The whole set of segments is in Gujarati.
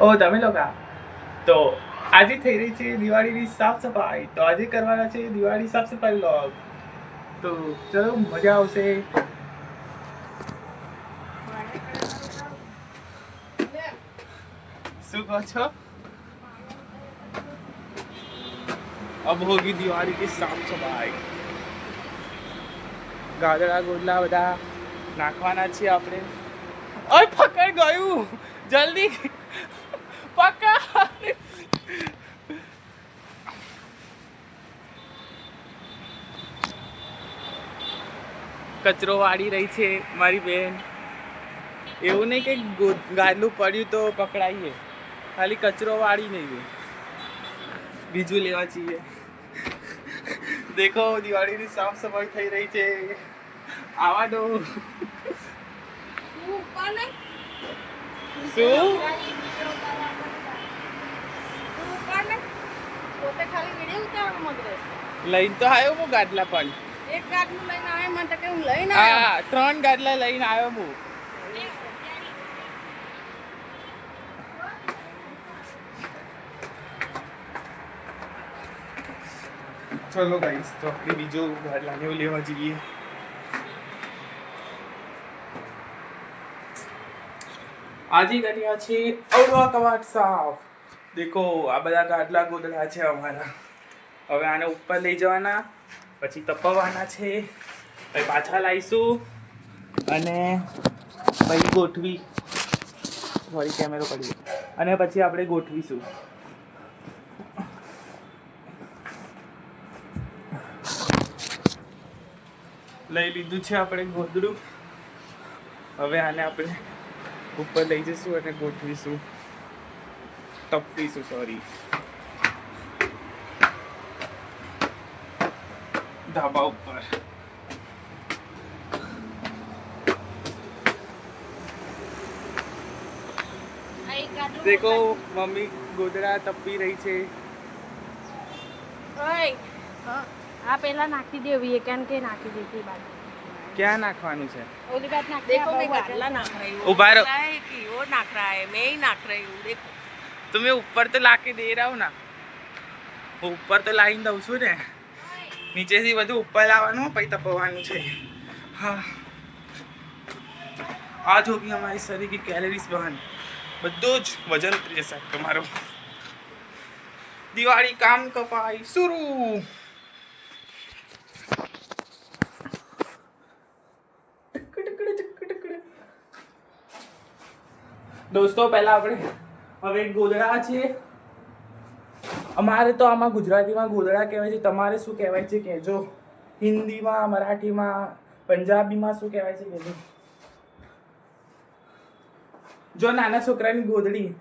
ઓ તમે લોકો તો આજે થઈ રહી છે દિવાળીની સાફ સફાઈ તો આજે કરવાના છે દિવાળી સાફ સફાઈ વ્લોગ તો ચલો મજા આવશે શું કહો છો अब होगी दिवाली की साफ सफाई ગાદડા ગોદલા બધા નાખવાના છીએ આપણે ઓય પકડ ગયું જલ્દી પકડ કચરો વાળી રહી છે મારી બેન. એવું નહીં કે ગાદલું પડ્યું તો પકડાઈએ. ખાલી કચરો વાળી નહીં બીજું લેવા જઈએ. દેખો દિવાળીની સાફ સફાઈ થઈ રહી છે. આવા દો. શું? ખાલી વીડિયો રહેશે લઈને તો આવ્યો હું ગાદલા પણ. એક ગાદલું લઈને આવ્યો મને કે હું લઈને આવ્યો. હા ત્રણ ગાદલા લઈને આવ્યો હું. ચલો ગાઈસ તો આપણે બીજો ગાદલાને એવું લેવા જઈએ. આજે કર્યા છે અવળવા કવાટ સાફ. દેખો, આ બધા ગાડલા ગોદડા છે અમારા. હવે આને ઉપર લઈ જવાના, પછી તપાવવાના છે. પછી પાછા લાવીશું અને પછી ગોઠવી. સોરી કેમેરો પડી અને પછી આપણે ગોઠવીશું. લઈ લીધું છે આપણે ગોદડું. હવે આને આપણે ઉપર લઈ જઈશું અને ગોઠવીશું. તપવીશું સોરી ધાબા ઉપર દેખો મમ્મી ગોદરા તપી રહી છે આ પેલા નાખી દેવી કારણ કે નાખી દેતી બાજુ ક્યાં નાખવાનું છે ઓલી બાદ નાખ દેખો મેં ગાટલા નાખ રહી ઊભા રહો નાખ રહા મેં નાખ રહી દેખો તો મેં ઉપર તો લાકી દે રહ્યો ને. હું ઉપર તો લાવીને દઉં છું ને. નીચેથી બધું ઉપર લાવવાનું, પછી તપવાનું છે. હા. આ જ અમારી શરીર કી કેલરીઝ બહન બધું જ વજન ઉતરી જશે તમારું. દિવાળી કામ કપાઈ, શરૂ. દોસ્તો, પહેલા આપણે હવે ગોદડા છે. અમારે તો આમાં ગુજરાતીમાં ગોદડા કહેવાય છે. તમારે શું કહેવાય છે કહેજો. હિન્દીમાં, મરાઠીમાં, પંજાબીમાં શું કહેવાય છે કહેજો. જો નાના છોકરાની ગોદડી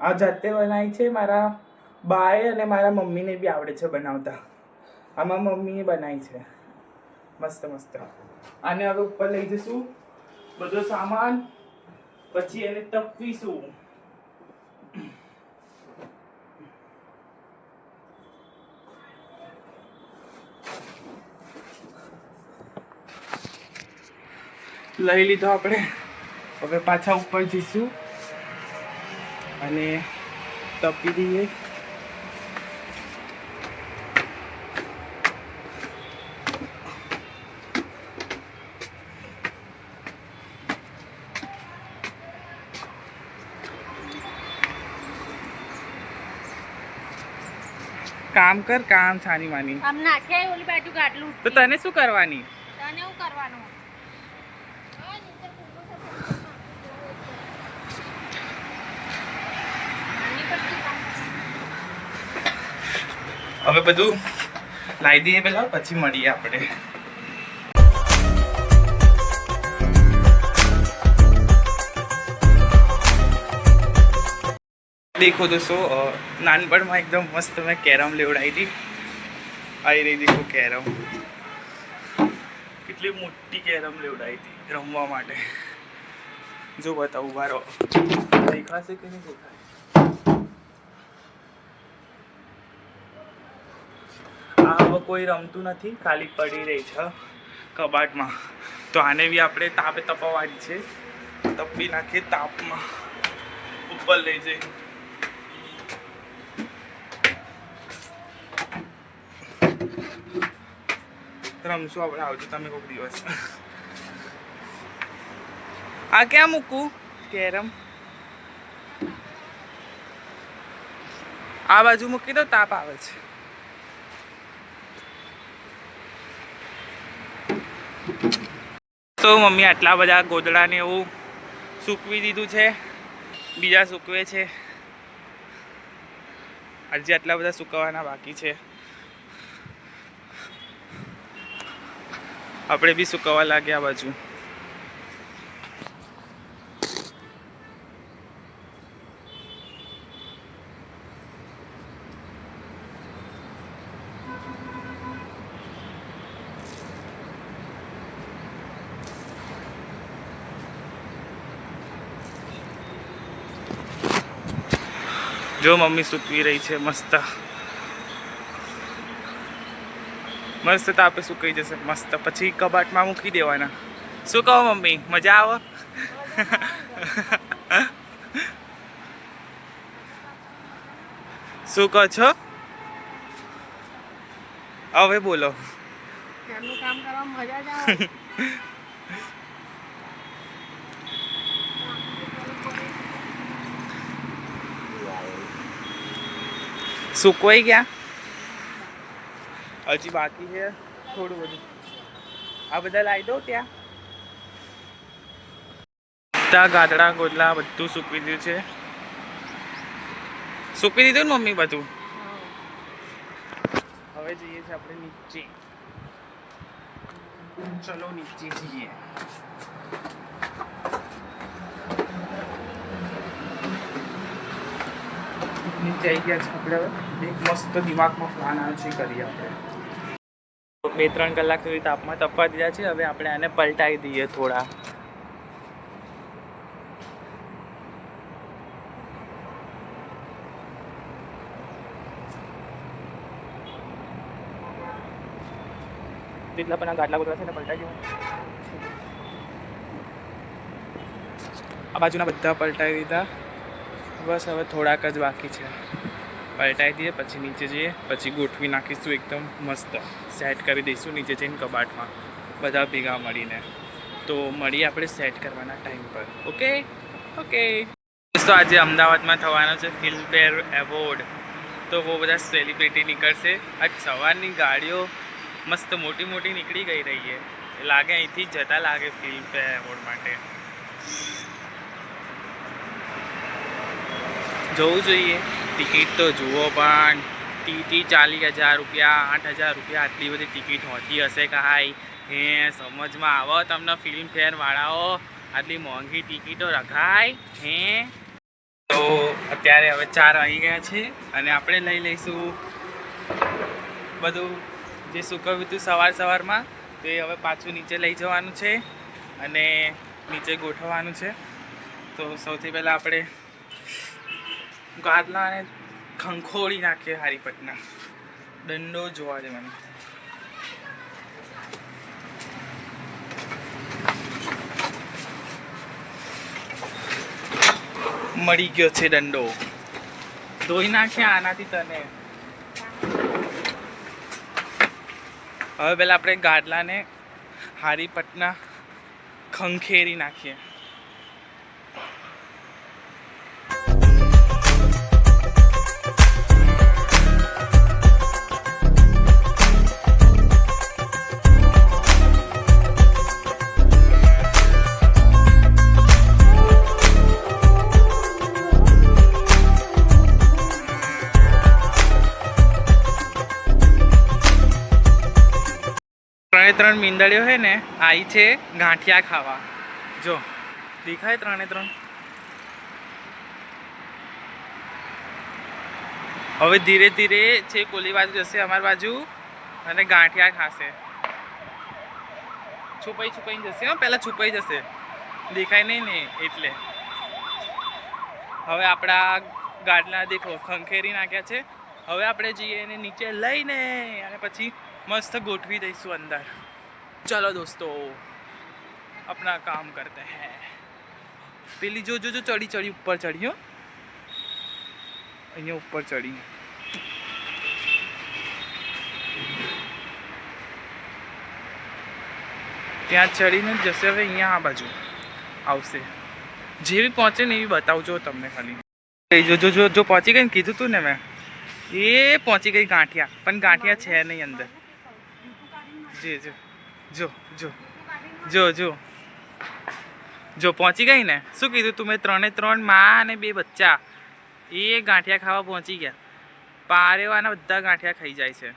આ જાતે બનાવી છે, મારા બાએ અને મારા મમ્મીને બી આવડે છે બનાવતા. આમાં મમ્મીએ બનાવી છે. મસ્ત મસ્ત. આને હવે ઉપર લઈ જઈશું બધો સામાન. પછી એને તપવીશું લઈ લીધો આપણે. હવે પાછા ઉપર જઈશું. અને તપી દઈએ. કામ કર કામ છાની માની. આમ નાખે ઓલી બાજુ ગાટલું તો તને શું કરવાની? તને હું કરવાનું? હવે બધું લાવી દઈએ પેલા પછી મળીએ આપણે. દેખો અ, નાનપણમાં એકદમ મસ્ત મેં કેરમ લેવડાવી હતી આવી રહી દેખો કેરમ. કેટલી મોટી કેરમ લેવડાવી હતી રમવા માટે. જો બતાવું રહો દેખાશે કે નહીં દેખાય? કોઈ રમતું નથી ખાલી પડી રહી છે કબાટમાં. તો આને બી આપણે તાપે તપાવવાની છે. તપી નાખીએ તાપમાં. ઉપર લઈ જઈ. રમશું આપણે આવજો, તમે કોઈક દિવસ. આ ક્યાં મૂકું? કેરમ. આ બાજુ મૂકી દો, તાપ આવે છે. તો મમ્મી આટલા બધા ગોદડાને એવું સૂકવી દીધું છે. બીજા સૂકવે છે. હજી આટલા બધા સૂકવવાના બાકી છે. આપણે બી સુકવવા લાગ્યા બાજુ. જો મમ્મી સૂકવી રહી છે મસ્ત. મસ્ત તાપે સુકાઈ જશે. મસ્ત. પછી કબાટમાં મૂકી દેવાના. શું કહો મમ્મી? મજા આવે? શું કહો છો? હવે બોલો. સુકવાઈ ગયા? હજી બાકી છે થોડું બધું. આ બધા લાવી દઉં ત્યાં? ત્યાં ગાદડા ગોદલા બધું સૂકવી દીધું છે. સૂકવી દીધું ને મમ્મી બધું? હવે જઈએ છીએ આપણે નીચે. ચલો નીચે જઈએ. નીચે આવી ગયા છે આપણે એક મસ્ત દિમાગમાં પ્લાન આવ્યો છે કરીએ આપણે. બે ત્રણ કલાક સુધી તાપમાં તપવા દીધા છે. હવે આપણે આને પલટાવી દઈએ થોડા. જેટલા પણ આ ગાટલા ગોતરા છે ને પલટાઈ દેવાના આ બાજુના બધા પલટાવી દીધા. બસ હવે થોડાક જ બાકી છે. પલટાઈ દઈએ, પછી નીચે જઈએ, પછી ગોઠવી નાખીશું એકદમ મસ્ત. સેટ કરી દઈશું નીચે જઈને કબાટમાં. બધા ભેગા મળીને. તો મળીએ આપણે સેટ કરવાના ટાઈમ પર. ઓકે ઓકે તો આજે અમદાવાદમાં થવાનો છે ફિલ્મફેર એવોર્ડ તો બહુ બધા સેલિબ્રિટી નીકળશે. આજ સવારની ગાડીઓ મસ્ત મોટી મોટી નીકળી ગઈ રહી છે. લાગે અહીંથી જતા લાગે ફિલ્મફેર એવોર્ડ માટે. જોવું જોઈએ. ટિકિટ તો જુઓ પણ ટીટી ચાલીસ હજાર રૂપિયા, આઠ હજાર રૂપિયા આટલી બધી ટિકિટ હોતી હશે કાંઈ હે, સમજમાં આવો તમને ફિલ્મ ફેરવાળાઓ આટલી મોંઘી ટિકિટો રખાય? હે? તો અત્યારે હવે ચાર આવી ગયા છે અને આપણે લઈ લઈશું બધું જે સૂકવ્યું હતું સવાર સવારમાં, તે હવે પાછું નીચે લઈ જવાનું છે અને નીચે ગોઠવવાનું છે. તો સૌથી પહેલાં આપણે ગાદલાને ખંખોળી નાખીએ હારીપટના દંડો જોવા દે મને. મળી ગયો છે દંડો. ધોઈ નાખ્યા આનાથી તને. હવે પહેલાં આપણે ગાદલાને હારીપટના ખંખેરી નાખીએ. ત્રણે મીંદડીઓ છે ને આવી છે ગાંઠિયા ખાવા. જો, દેખાય ત્રણે ત્રણ? હવે ધીરે ધીરે છે કોલી બાજુ જશે અમારી બાજુ અને ગાંઠિયા ખાશે. છુપાઈ છુપાઈ જશે, હા, પહેલાં છુપાઈ જશે. દેખાય નહીં ને એટલે. હવે આપણા ગાડલા દેખો, ખંખેરી નાખ્યા છે. હવે આપણે જઈએ એને નીચે લઈને અને પછી મસ્ત ગોઠવી દઈશું અંદર. ચલો દોસ્તો अपना काम करते हैं પેલી જો જો જો ચડી ચડી ઉપર ચડી હો અહીંયા ઉપર ચડી ત્યાં ચડીને જ જશે હવે અહીંયા આ બાજુ આવશે જેવી પહોંચે ને એવી બતાવજો તમને ખાલી એ જો જો જો જો પહોંચી ગઈ ને કીધું તું ને મેં એ પહોંચી ગઈ ગાંઠિયા પણ ગાંઠિયા છે નહીં અંદર જે જો જો જો. જો જો. જો પહોંચી ગઈ ને? શું કીધું તું મેં? ત્રણે ત્રણમાં અને બે બચ્ચા. એ ગાંઠિયા ખાવા પહોંચી ગયા. પારેવાના બધા ગાંઠિયા ખાઈ જાય છે.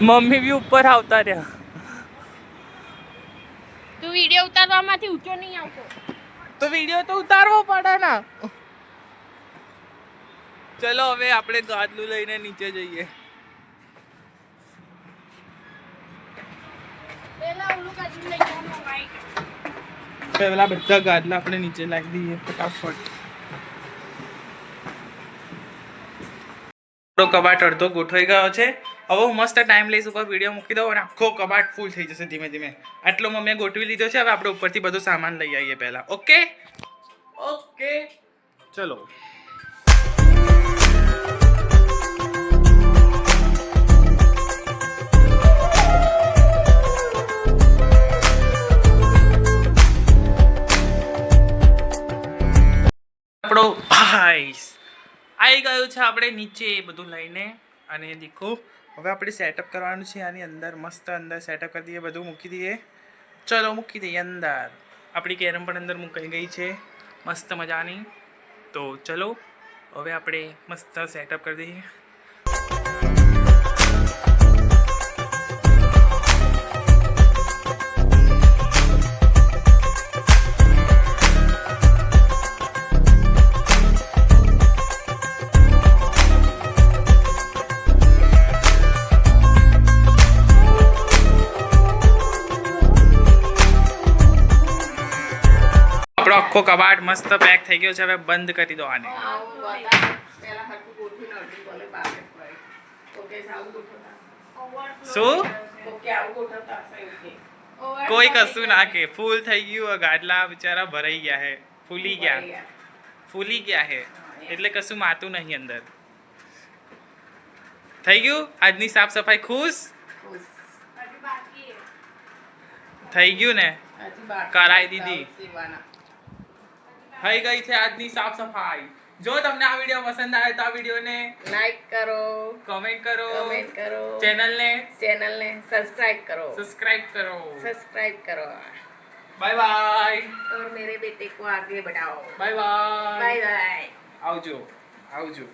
મમ્મી બી ઉપર આવતા રહ્યા. તું વીડિયો ઉતારવામાંથી ઊંચો નહીં આવતો. તો વીડિયો તો ઉતારવો પડે ને. ચલો હવે આપણે ગાદલું લઈને નીચે જઈએ પેલા ઓલું કાઢી લઈ જવાનું white. પહેલા બધા ગાદલા આપણે નીચે લાવી દઈએ ફટાફટ. કબાટ અડધો ગોઠવાઈ ગયો છે. હવે હું મસ્ત ટાઈમ લઈશ ઉપર વીડિયો મૂકી દઉં અને આખો કબાટ ફૂલ થઈ જશે ધીમે ધીમે. આટલો મેં ગોઠવી લીધો છે હવે આપણે ઉપરથી બધો સામાન લઈ આવીએ પહેલા. ઓકે ઓકે ચલો. ગયું છે આપણે નીચે એ બધું લઈને. અને દીખો, હવે આપણે સેટઅપ કરવાનું છે આની અંદર. મસ્ત અંદર સેટઅપ કરી દઈએ, બધું મૂકી દઈએ. ચલો, મૂકી દઈએ અંદર. આપણી કેરમ પણ અંદર મૂકાઈ ગઈ છે. મસ્ત મજાની. તો ચલો, હવે આપણે મસ્ત સેટઅપ કરી દઈએ. આખો કબાટ મસ્ત પેક થઈ ગયો છે. હવે બંધ કરી દો આને. શું? કોઈ કશું ના કે. ફૂલ થઈ ગયું ગાડલા બિચારા ભરાઈ ગયા હે. ફૂલી ગયા. ફૂલી ગયા હે. એટલે કશું માતું નહીં અંદર. થઈ ગયું? આજની સાફ સફાઈ ખુશ. થઈ ગયું ને? કરાઈ દીધી. થઈ ગઈ છે આજની સાફ સફાઈ. જો તમને આ વીડિયો પસંદ આવે તો આ વિડીયોને લાઈક કરો. કમેન્ટ કરો. કમેન્ટ કરો. ચેનલને ચેનલને સબસ્ક્રાઇબ કરો. સબસ્ક્રાઇબ કરો. સબસ્ક્રાઇબ કરો. બાય બાય ઓર મેરે બેટે કો આગે બઢાઓ બાય બાય બાય બાય આવજો. આવજો.